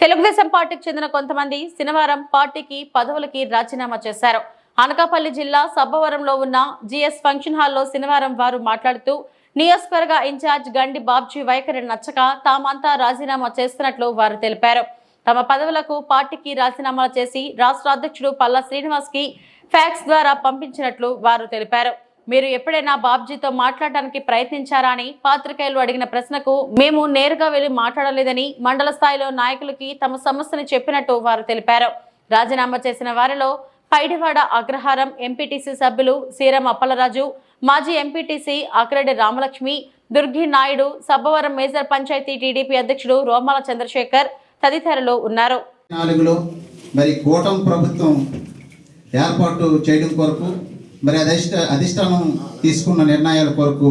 తెలుగుదేశం పార్టీకి చెందిన కొంతమంది శనివారం పార్టీకి పదవులకి రాజీనామా చేశారు. అనకాపల్లి జిల్లా సబ్బవరంలో ఉన్న జిఎస్ ఫంక్షన్ హాల్లో శనివారం వారు మాట్లాడుతూ నియోజకవర్గ ఇన్ఛార్జ్ గండి బాబ్జీ వైఖరి నచ్చక తామంతా రాజీనామా చేస్తున్నట్లు వారు తెలిపారు. తమ పదవులకు పార్టీకి రాజీనామాలు చేసి రాష్ట్ర అధ్యక్షుడు పల్లా శ్రీనివాస్కి ఫ్యాక్స్ ద్వారా పంపించినట్లు వారు తెలిపారు. మీరు ఎప్పుడైనా బాబ్జీతో మాట్లాడడానికి ప్రయత్నించారా అని పాత్రికేయులు అడిగిన ప్రశ్నకు మేము నేరుగా వెళ్ళి మాట్లాడలేదని మండల స్థాయిలో నాయకులకి తమ సమస్యను చెప్పినట్టు వారు తెలిపారు. రాజీనామా చేసిన వారిలో పైడివాడ అగ్రహారం ఎంపీటీసీ సభ్యులు సీరం అప్పలరాజు మాజీ MPTC Akreddi Ramalakshmi Durgi Naidu Sabbavaram major panchayati TDP అధ్యక్షుడు రోమాల చంద్రశేఖర్ తదితరులు ఉన్నారు. మరి కూటమి ప్రభుత్వం ఏర్పాటు చేయడం కొరకు మరి అధిష్ట అధిష్టానం తీసుకున్న నిర్ణయాల కొరకు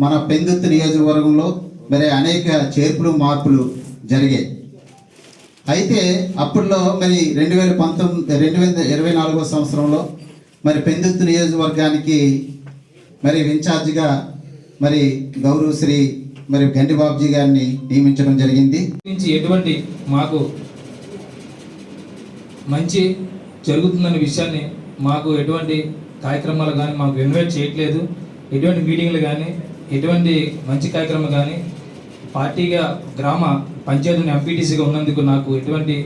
మన పెందుత్ నియోజకవర్గంలో మరి అనేక చేర్పులు మార్పులు జరిగాయి. అయితే అప్పట్లో మరి రెండు వేల పంతొమ్మిది రెండు వేల ఇరవై నాలుగో సంవత్సరంలో మరి పెందుత్ నియోజకవర్గానికి మరి ఇన్ఛార్జిగా మరి గౌరవశ్రీ మరి గండి బాబుజీ గారిని నియమించడం జరిగింది. నుంచి ఎటువంటి మాకు మంచి జరుగుతుందనే విషయాన్ని మాకు ఎటువంటి కార్యక్రమాలు కానీ మాకు ఇన్వైట్ చేయట్లేదు. ఎటువంటి మీటింగ్లు కానీ ఎటువంటి మంచి కార్యక్రమం కానీ పార్టీగా గ్రామ పంచాయతీని ఎంపీటీసీగా ఉన్నందుకు నాకు ఎటువంటి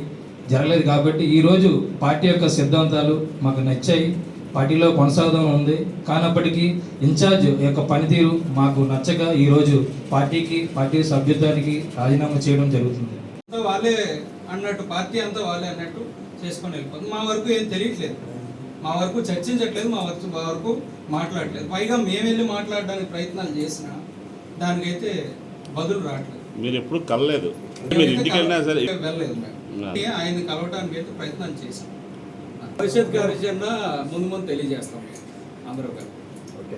జరగలేదు కాబట్టి ఈరోజు పార్టీ యొక్క సిద్ధాంతాలు మాకు నచ్చాయి. పార్టీలో కొనసాగుదాం ఉంది. కానప్పటికీ ఇన్ఛార్జ్ యొక్క పనితీరు మాకు నచ్చక ఈరోజు పార్టీకి పార్టీ సభ్యత్వానికి రాజీనామా చేయడం జరుగుతుంది. వాళ్ళే అన్నట్టు పార్టీ అంతా వాళ్ళే అన్నట్టు చేసుకొని వెళ్ళిపోతుంది. మా వరకు ఏం తెలియట్లేదు. మా వరకు చర్చించట్లేదు మా వరకు మా వరకు మాట్లాడట్లేదు పైగా మేము వెళ్ళి మాట్లాడడానికి ప్రయత్నాలు చేసినా దానికైతే బదులు రావట్లేదు. మీరు ఎప్పుడు కలలేదు. మీరు ఇంటికి వెళ్ళినా సరే వెళ్ళలేదు ఆ. ఆయన కలవడానికి అయితే ప్రయత్నం చేసాం భవిష్యత్ కార్యాచరణ ముందు ముందు తెలియజేస్తాం అందరూ కలిసి.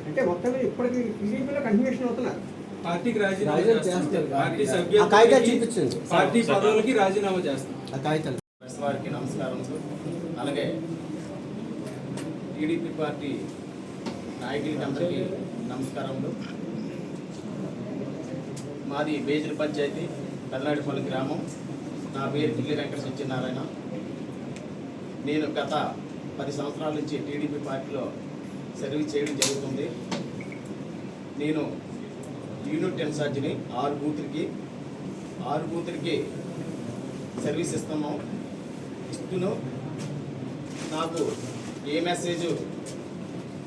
అంటే మొత్తం ఇప్పటికి టీడీపీలో కంటిన్యూషన్ అవుతున్నారు. పార్టీకి రాజీనామా రాజీనామా చేస్తాం. చేస్తారు. పార్టీ చూపించండి. పార్టీ పదవులకి రాజీనామా చేస్తాం. ఆ కాగితాలు. ప్రెస్ వారికి నమస్కారములు అలాగే టీడీపీ పార్టీ నాయకులకి అందరికీ నమస్కారములు. మాది బేజర్ పంచాయతీ కల్నాడిపల్లి గ్రామం. నా పేరు పిల్లి వెంకట సత్యనారాయణ. నేను గత పది సంవత్సరాల నుంచి టీడీపీ పార్టీలో సర్వీస్ చేయడం జరుగుతుంది. నేను యూనిట్ ఇన్ఛార్జిని ఆరు బూతులకి ఆరు బూతులకి సర్వీస్ ఇస్తున్నాం. ఇస్తున్నాం నాకు ఏ మెసేజ్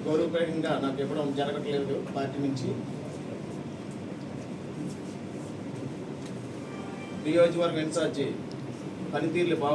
గౌరవపరంగా నాకు ఇవ్వడం జరగట్లేదు పార్టీ నుంచి. నియోజకవర్గ ఇన్ఛార్జి పనితీరులు బాగు